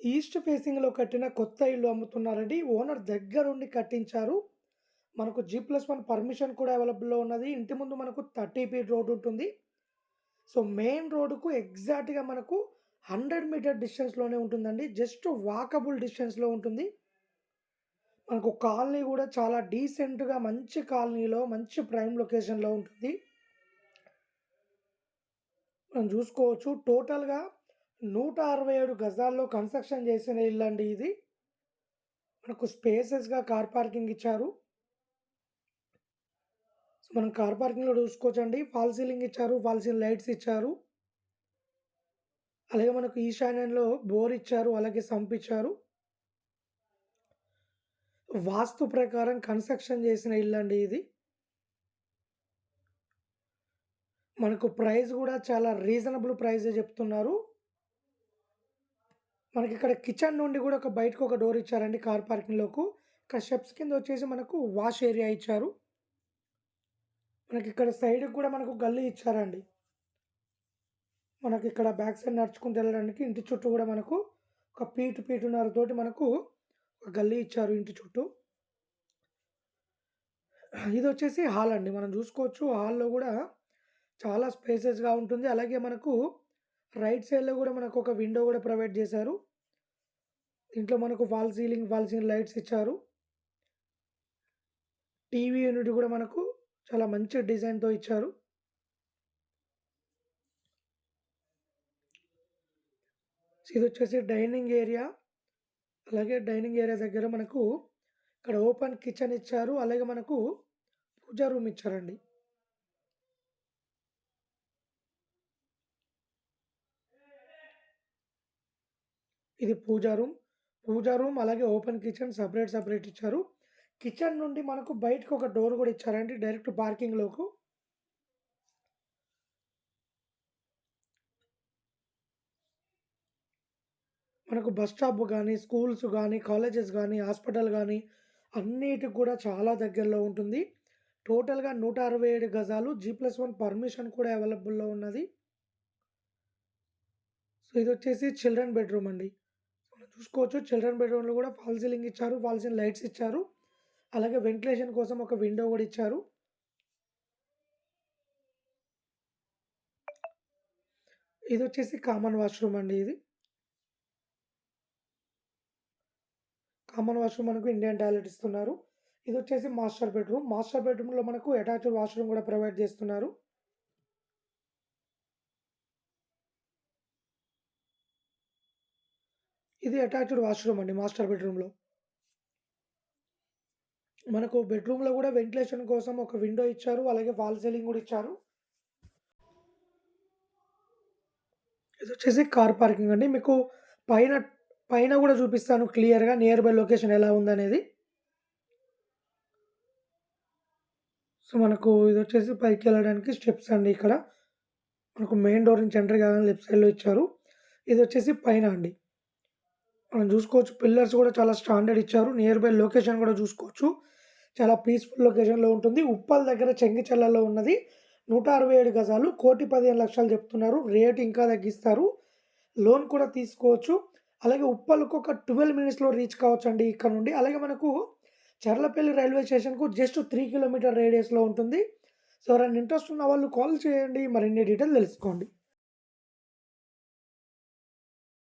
East ఫేసింగ్‌లో కట్టిన కొత్త ఇల్లు అమ్ముతున్నారండి. ఓనర్ దగ్గరుండి కట్టించారు. మనకు జీ ప్లస్ వన్ పర్మిషన్ కూడా అవైలబుల్‌లో ఉన్నది. ఇంటి ముందు మనకు 30 ఫీట్ రోడ్ ఉంటుంది. సో, మెయిన్ రోడ్డుకు ఎగ్జాక్ట్‌గా మనకు 100 మీటర్ డిస్టెన్స్‌లోనే ఉంటుందండి. జస్ట్ వాకబుల్ డిస్టెన్స్‌లో ఉంటుంది. మనకు కాలనీ కూడా చాలా డీసెంట్‌గా మంచి కాలనీలో, మంచి ప్రైమ్ లొకేషన్‌లో ఉంటుంది. మనం చూసుకోవచ్చు టోటల్‌గా 167 గజాల్లో కన్‌స్ట్రక్షన్ చేసిన ఇల్లు అండి ఇది. మనకు స్పేసెస్‌గా కార్ పార్కింగ్ ఇచ్చారు. సో, మనం కార్ పార్కింగ్‌లో చూసుకోవచ్చండి. ఫాల్ సీలింగ్ ఇచ్చారు. ఫాల్ సీలింగ్ లైట్స్ ఇచ్చారు. అలాగే మనకు ఈశాన్యంలో బోర్ ఇచ్చారు. అలాగే సంప్ ఇచ్చారు. వాస్తు ప్రకారం కన్‌స్ట్రక్షన్ చేసిన ఇల్లు అండి ఇది. మనకు ప్రైస్ కూడా చాలా రీజనబుల్ ప్రైజే చెప్తున్నారు. మనకి ఇక్కడ కిచెన్ నుండి కూడా ఒక బయటకు ఒక డోర్ ఇచ్చారండి కార్ పార్కింగ్‌లోకు. ఇక్కడ స్టెప్స్ కింద వచ్చేసి మనకు వాష్ ఏరియా ఇచ్చారు. మనకి ఇక్కడ సైడ్‌కి కూడా మనకు గల్లీ ఇచ్చారండి. మనకి ఇక్కడ బ్యాక్ సైడ్ నడుచుకుంటూ వెళ్ళడానికి ఇంటి చుట్టూ కూడా మనకు ఒక పీటు ఫీటున్నర తోటి మనకు ఒక గల్లీ ఇచ్చారు ఇంటి చుట్టూ. ఇది వచ్చేసి హాల్ అండి. మనం చూసుకోవచ్చు హాల్‌లో కూడా చాలా స్పేసెస్‌గా ఉంటుంది. అలాగే మనకు రైట్ సైడ్‌లో కూడా మనకు ఒక విండో కూడా ప్రొవైడ్ చేశారు. దీంట్లో మనకు fall ceiling, fall ceiling lights ఇచ్చారు. టీవీ యూనిట్ కూడా మనకు చాలా మంచి డిజైన్‌తో ఇచ్చారు. ఇదొచ్చేసి డైనింగ్ ఏరియా. అలాగే డైనింగ్ ఏరియా దగ్గర మనకు ఇక్కడ ఓపెన్ కిచెన్ ఇచ్చారు. అలాగే మనకు పూజా రూమ్ ఇచ్చారండి. ఇది పూజా రూమ్. పూజా రూమ్ అలాగే ఓపెన్ కిచెన్ సపరేట్ సపరేట్ ఇచ్చారు. కిచెన్ నుండి మనకు బయటకు ఒక డోర్ కూడా ఇచ్చారండి డైరెక్ట్ పార్కింగ్‌లోకు. మనకు బస్ స్టాప్ కానీ స్కూల్స్ కానీ కాలేజెస్ కానీ హాస్పిటల్ కానీ అన్నిటికి కూడా చాలా దగ్గరలో ఉంటుంది. టోటల్‌గా 167 గజాలు జీ ప్లస్ వన్ పర్మిషన్ కూడా అవైలబుల్‌లో ఉన్నది. సో, ఇది వచ్చేసి చిల్డ్రన్ బెడ్‌రూమ్ అండి. చూసుకోవచ్చు చిల్డ్రన్ బెడ్‌రూమ్‌లో కూడా ఫాల్ సీలింగ్ ఇచ్చారు. ఫాల్ సీలింగ్ లైట్స్ ఇచ్చారు. అలాగే వెంటిలేషన్ కోసం ఒక విండో కూడా ఇచ్చారు. ఇది వచ్చేసి కామన్ వాష్‌రూమ్ అండి ఇది. కామన్ వాష్‌రూమ్ మనకు ఇండియన్ టాయిలెట్ ఇస్తున్నారు. ఇది వచ్చేసి మాస్టర్ బెడ్‌రూమ్. మాస్టర్ బెడ్‌రూమ్‌లో మనకు అటాచ్డ్ వాష్‌రూమ్ కూడా ప్రొవైడ్ చేస్తున్నారు. ఇది అటాచ్డ్ వాష్‌రూమ్ అండి మాస్టర్ బెడ్‌రూమ్‌లో. మనకు బెడ్‌రూమ్‌లో కూడా వెంటిలేషన్ కోసం ఒక విండో ఇచ్చారు. అలాగే ఫాల్ సీలింగ్ కూడా ఇచ్చారు. ఇది వచ్చేసి కార్ పార్కింగ్ అండి. మీకు పైన పైన కూడా చూపిస్తాను క్లియర్‌గా నియర్ బై లొకేషన్ ఎలా ఉందనేది. సో, మనకు ఇది వచ్చేసి పైకి వెళ్ళడానికి స్టెప్స్ అండి ఇక్కడ. మనకు మెయిన్ డోర్ నుంచి ఎంటర్ కాగానే లెఫ్ట్ సైడ్‌లో ఇచ్చారు. ఇది వచ్చేసి పైన అండి. మనం చూసుకోవచ్చు పిల్లర్స్ కూడా చాలా స్టాండర్డ్ ఇచ్చారు. నియర్ బై లొకేషన్ కూడా చూసుకోవచ్చు. చాలా పీస్‌ఫుల్ లొకేషన్‌లో ఉంటుంది. ఉప్పల్ దగ్గర చెంగిచెల్లలో ఉన్నది. 167 గజాలు. 1,15,00,000 చెప్తున్నారు. రేట్ ఇంకా తగ్గిస్తారు. లోన్ కూడా తీసుకోవచ్చు. అలాగే ఉప్పల్‌కు ఒక 12 మినిట్స్‌లో రీచ్ కావచ్చు అండి ఇక్కడ నుండి. అలాగే మనకు చర్లపల్లి రైల్వే స్టేషన్‌కు జస్ట్ త్రీ కిలోమీటర్ రేడియస్‌లో ఉంటుంది. సో, ఎవరైనా ఇంట్రెస్ట్ ఉన్న వాళ్ళు కాల్ చేయండి. మరిన్ని డీటెయిల్ తెలుసుకోండి.